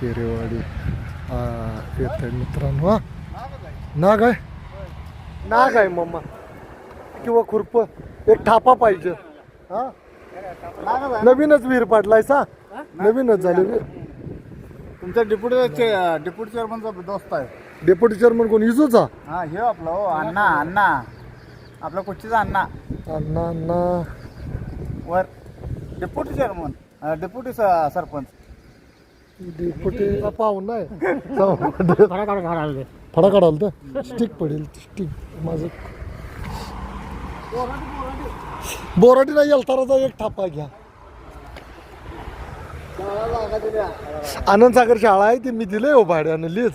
केरेवाडी. हा येत आहे मित्रांनो हा. नाग आहे? नाग आहे मम्मा. किंवा खुरप. एक थापा पाहिजे. हा? नवीनच विहीर पाडलाय सा नवीनच झाले विहीर. तुमचा डिप्युटी डिप्युटी चेअरमनचा दोस्त आहे. डेप्युटी चेअरमन कोण? इजूचा? हा हे आपला हो अण्णा अण्णा. आपला कुच्चीचा अण्णा. अण्णा अण्णा. वर. Deputy chairman deputy sarpanch. पाहुणा आहे फडा काढाल तर. स्टिक पडेल स्टिक माझं बोराटी नाही येलताराचा एक थापा घ्या. आनंद सागर शाळा आहे ती मी दिलंय हो भाड्यानं लीज.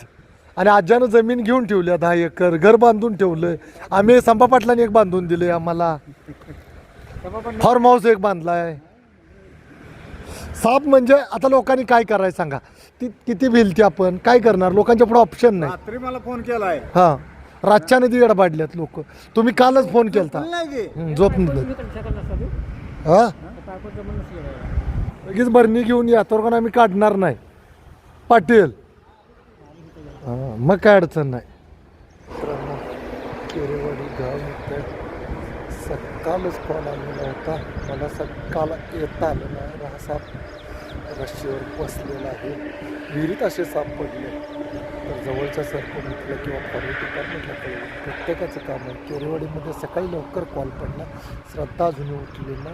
आणि आज्यानं जमीन घेऊन ठेवली दहा एकर घर बांधून ठेवलंय. आम्ही संपा पाटलाने एक बांधून दिले आम्हाला. फार्म हाऊस एक बांधलाय. साप म्हणजे आता लोकांनी काय करायचं सांगा? ती किती भिलती आपण? काय करणार? लोकांच्या पुढे ऑप्शन नाही. रात्री मला फोन केलाय. हा. रातच्याने ती येडा पाडल्यात लोक. तुम्ही कालच फोन केलता. नाही की हं, झोप नाही. हा? लगेच बरणी घेऊन या. तर पण आम्ही काढणार नाही. पाटील. हा, मग काय अडचण नाही मित्रांनो, केरेवाडी गाव इथं सकाळच कॉल आलेला होता. मला सकाळ येता आलं नाही. साप रस्सीवर बसलेला आहे. विहिरीत असे साप पडले. तर जवळच्या सरपंचला किंवा फॉरेस्ट डिपार्टमेंटला कळलं. प्रत्येकाचं काम आहे. केरेवाडीमध्ये सकाळी लवकर कॉल पडला. श्रद्धा अजूनही उठली ना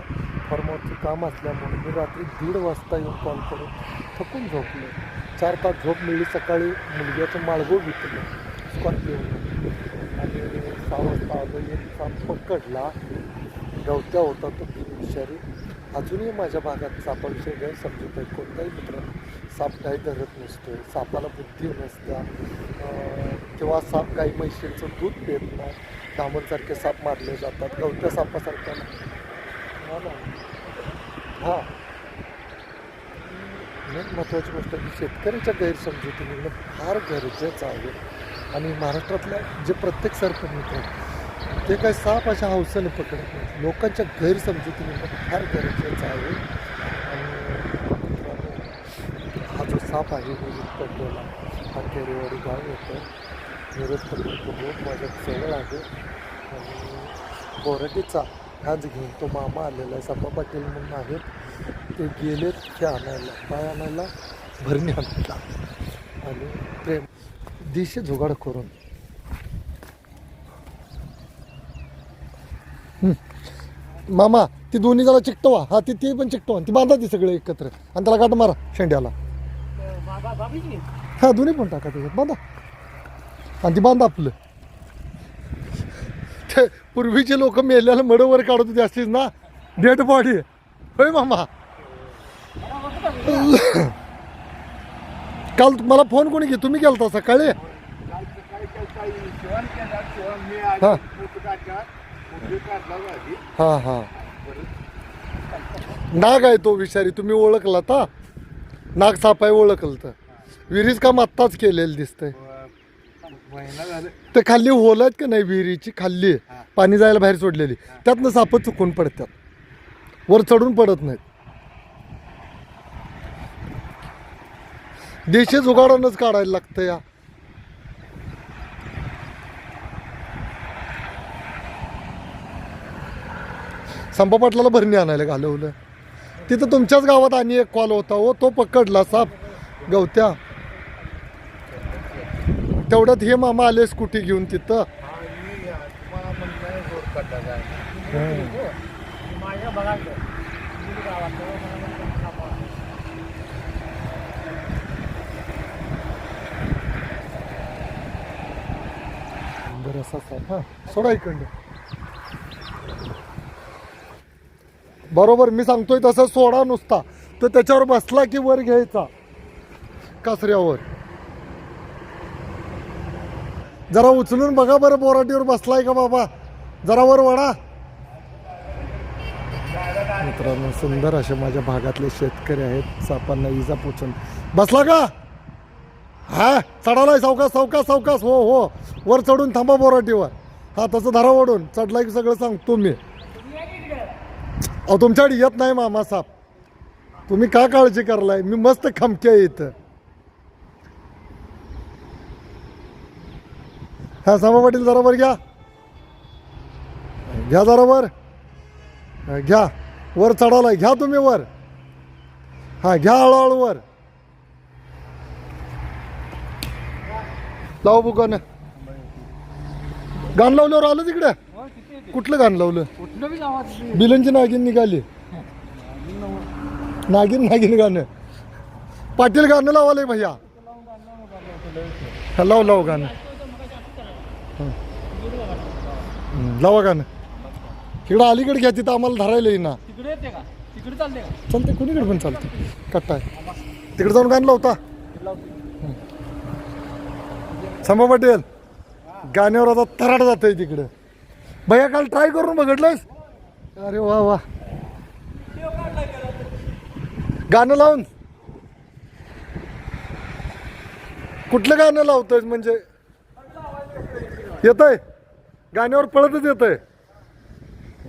फॉर्मवरचं काम असल्यामुळे मी रात्री दीड वाजता येऊन कॉल करून थकून झोपलो. चार तास झोप मिळली. सकाळी मुलग्याचं माळगो विकलं. स्कॉर्पिओ आणि सहा वाजता आलो एक साप पकडला. गवत्या होता तो विषारी अजूनही माझ्या भागात सापाविषयी गैरसमजूत आहे कोणताही मित्र साप काही धरत नसतो सापाला बुद्धी नसत्या किंवा साप गाई म्हैशींचं दूध पेत नाही. धामणसारखे साप मारले जातात. गवत्या सापासारख्या हा ना. हां. एक महत्त्वाची गोष्ट की शेतकऱ्याच्या गैरसमजुती निघणं फार गरजेचं आहे. आणि महाराष्ट्रातल्या जे प्रत्येक सरपंच मित्र ते काय साप अशा हौसेने पकडत नाही. लोकांच्या गैरसमजुतीने फार गरजेचं आहे. आणि हा जो साप आहे विरोध पडलेला हा केरेवाडी गाव येतो. विरोध पडलेला हो, माझ्या जवळ आहे. आणि बोराटीचा आज घेऊन तो मामा आलेला आहे. सपा पाटील म्हणून आहेत. ते गेलेत ते आणायला काय आणायला भरणी आणायला. आणि प्रेम दिशे जुगाड करून. हं. मामा ती दोन्ही जरा चिकटवा. हा ती ती पण चिकटवा. ती बांधा ती सगळे एकत्र. आणि त्याला गाठ मारा शेंड्याला. हा दोन्ही पण टाका त्याच्यात. बांधा. आणि ती बांधा आपलं. ते पूर्वीचे लोक मेल्याला मडवर काढत होते असतीच ना? डेड बॉडी होय मामा? काल मला फोन कोणी घे तुम्ही केलता सकाळी? हा. हा हा. नाग आहे तो विषारी तुम्ही ओळखला ता? नाग साप आहे ओळखलं तर विहिरीच काम आत्ताच केलेलं दिसतंय. ते खाल्ली होल आहेत का नाही विहिरीची? खाल्ली पाणी जायला बाहेर सोडलेली. त्यातनं साप चुकून पडतात. वर चढून पडत नाहीत. देशी जुगाडानच काढायला लागतं या. संपा पाटलाला भरणी आणायला घालवलं. तिथं तुमच्याच गावात आणि एक कॉल होता हो तो पकडला साप गवत्या. तेवढ्यात हे मामा आले स्कूटी घेऊन तिथं. बरं असा साप सोडा इकडं बरोबर मी सांगतोय तसं सोडा नुसता. तर त्याच्यावर बसला की वर घ्यायचा. कासऱ्यावर. जरा उचलून बघा बरं बोराटीवर बसलाय का बाबा. जरा वर वडा मित्रांनो सुंदर असे माझ्या भागातले शेतकरी आहेत सापांना इजा पोचून. बसला का? हा? चढालाय सावकास सावकास सावकास हो हो. वर चढून थांबा बोराटीवर. हा तसं धरा ओढून चढलाय की सगळं सांगतो मी. अहो तुमच्याकडे येत नाही मामा साप. तुम्ही का काळजी करलाय? मी मस्त खमके इथं. हा सामा पाटील जरा वर घ्या. घ्या जरा वर. घ्या. वर चढालाय. घ्या तुम्ही वर. हा घ्या हळूहळू वर. लाव बुकान. गाण लावल्यावर आलं तिकडे? कुठलं गाणं लावलं? कुठलं बी गावात बिलनची नागिन निघाली. नागिन नागिन गाणं. पाटील गाणं लावालंय भैया. हा, लाव लाव गाणं. हं. लावा गाणं. इकडं अलीकडे घ्या तिथं आम्हाला धरायला येईना. तिकडे येते का? तिकडे चालते का? चालते कोणीकडे पण चालते कट्टा आहे. तिकडे जाऊन गाणं लावता. समा पटेल. गाण्यावर आता तराट जात आहे तिकडे. भैया काल ट्राय करून बघितलंयस? अरे वा वा. गाणं लावून. कुठलं गाणं लावतोय म्हणजे? येतंय? गाण्यावर पळतच येतंय.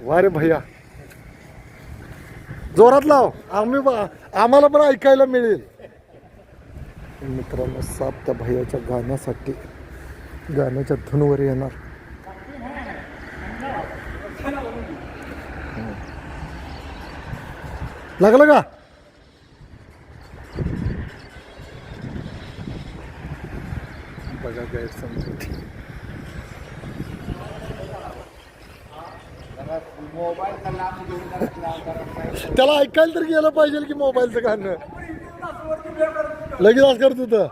वा रे भैया. जोरात लाव. आम्ही आम्हाला पण ऐकायला मिळेल. मित्रांनो साप त्या भैयाच्या गाण्यासाठी गाण्याच्या धुनवर येणार. लागलं का? बघा त्याला ऐकायला तर गेलं पाहिजे की मोबाईलचं गाणं. लगेच असं करत होतं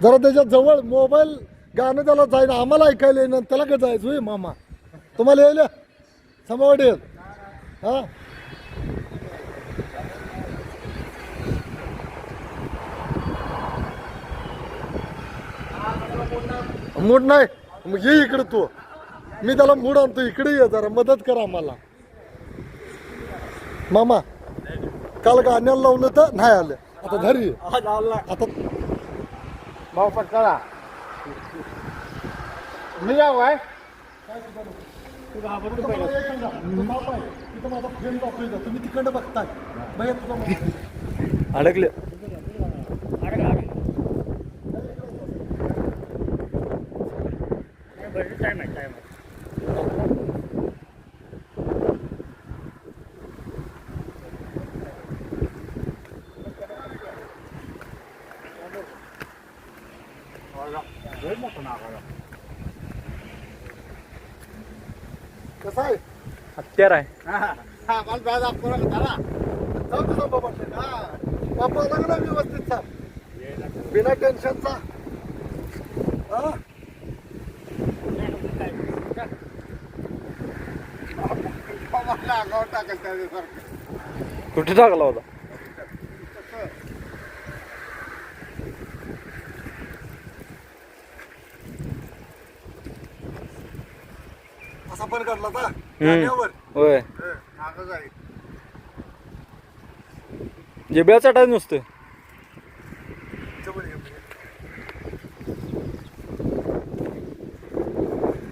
जरा त्याच्याजवळ मोबाईल गाणं त्याला जायचं आम्हाला ऐकायला येईना त्याला का जायचं? होय मामा. तुम्हाला यायला? समावट येईल हा? मूड नाही. मग ये इकडे तू. मी त्याला मूड आणतो इकडे ये जरा. मदत कर आम्हाला. मामा काल गाण्याला लावलं तर नाही आलं. आता घरी ये. आता भाऊ पटकरा मी जाऊ आहे का? तुम्ही तिकडं बघताय अडकले. कसा आहे? हत्यार आहे. हा मला बॅग दाखवा धरा. जाऊ तुझा बाबा हा. बाबा लागला व्यवस्थित सांग बिना टेन्शनचा. हा? मला अंगावर टाकायचं त्याच्यासारखं कुठे टाकला होता? असा पण काढला का गाण्यावर होय. मागं जाईल नुसतं.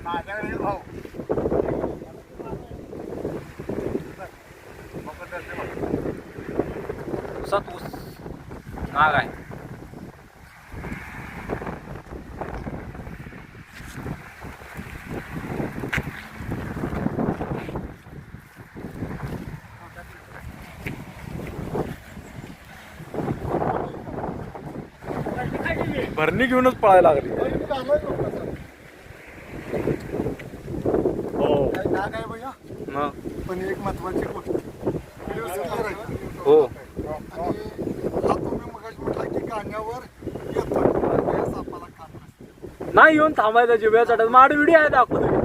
माझ्याकडे ये भाऊ. सात ऊस नाग आहे. भरणी घेऊनच पळायला लागली. हो मग पण एक महत्वाची गोष्ट. हो हा. नाही येऊन थांबायचा जिबळा चटाय माड व्हिडिओ आहे दाखवतो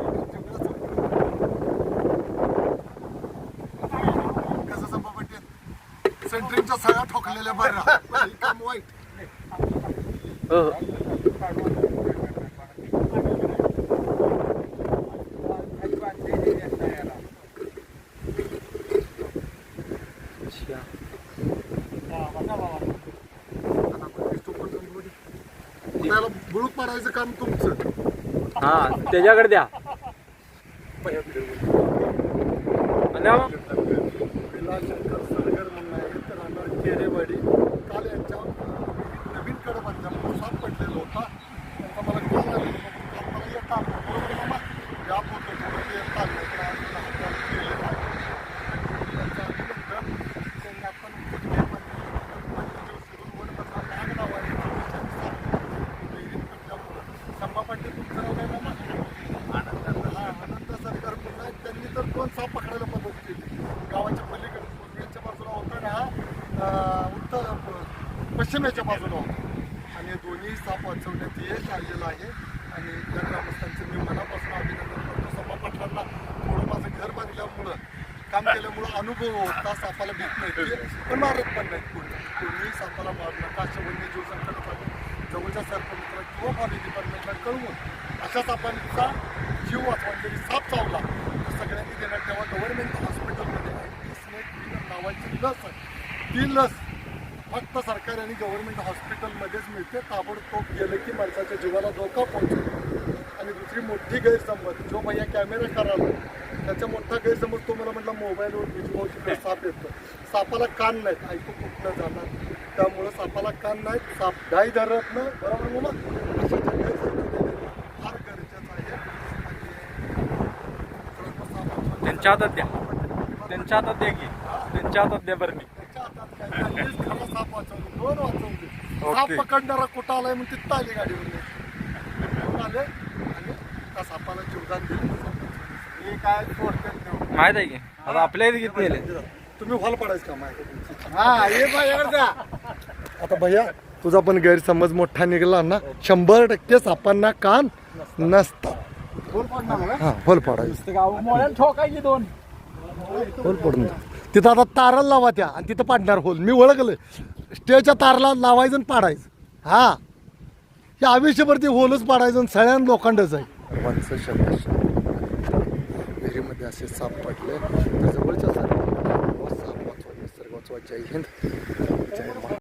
कसं संपा पटेल सेंटरिंगच्या सगळ्या ठोकलेल्या बरं हे काम वाईट हो. त्याला बुळूक पाडायचं काम तुमचं? हा त्याच्याकडे द्या. मग? सरगर म्हणून तर राहणार केरेवाडी काल यांच्या अं, नवीन कडे बांधल्यामुळे साप पडलेला होता त्यांचा मला कॉल आलेला पश्चिमेच्या बाजूला होता आणि दोन्ही साप वाचवण्यात यश आलेलं आहे आणि त्या ग्रामस्थांचं मी मनापासून अभिनंदन करतो सपा पाटलांना थोडं माझं घर बांधल्यामुळं काम तो होता सापाला भीत नाही पण मारत पण नाही कोणी. कोणी सापाला मारू नका अशा वन्यजीव संकटासाठी जवळच्या सरपंचाला किंवा फॉरेस्ट डिपार्टमेंटला कळवून अशा सापांचा जीव वाचवा जरी साप चावला तर सगळ्यांनी देण्यात तेव्हा गव्हर्नमेंट हॉस्पिटलमध्ये नावाची लस आहे. ती लस फक्त सरकारी आणि गव्हर्नमेंट हॉस्पिटलमध्येच मिळते. ताबडतोब गेलं की माणसाच्या जीवाला धोका पोहोचतो. दुसरी मोठी गैरसमज. जो भैया कॅमेरा करायला त्याचा मोठा गैरसमज तो मला म्हटला मोबाईलवर विजभाऊची साप येतो सापाला कान नाहीत. ऐकू कुठलं जाणार? त्यामुळं सापाला कान नाहीत. साप डाई धरत ना बरोबर मुला गैरसमज फार गरजेचं आहे. त्यांच्या हातात द्या. त्यांच्या हातात द्या की. त्यांच्या हातात द्या बरं मी. खरं साप वाचवलं दोन वाचवले साप. पकडणारा कुठं आलाय म्हणून तिथं आली गाडीवर. आले आणि त्या सापाला जीवदान दिले. हे काय सोडतात नाही. माहीत आहे की? आता आपल्या इथे किती नेले तुम्ही हॉल पडायचं का माहिती हा ये माझ्याकडे जा. आता भैया तुझा पण गैरसमज मोठा निघाला ना. शंभर टक्के सापांना कान नसतात. बोल पडणार मला हा होल पडायचं. मोळ्याला ठोकायची दोन? होल पडून. तिथं आता तारला लावा त्या आणि तिथं पाडणार होल. मी ओळखलं. स्टेजच्या तारला लावायचं आणि पाडायचं. हा. हे आयुष्यभर ते होलच पाडायचं आणि सगळ्या लोखंडच आहे. सर्वांचं शब्द विहिरीमध्ये असे साप पडले. तर जवळच्या हो, साप वाचवा निसर्ग वाचवा. जय हिंद. जय महाराज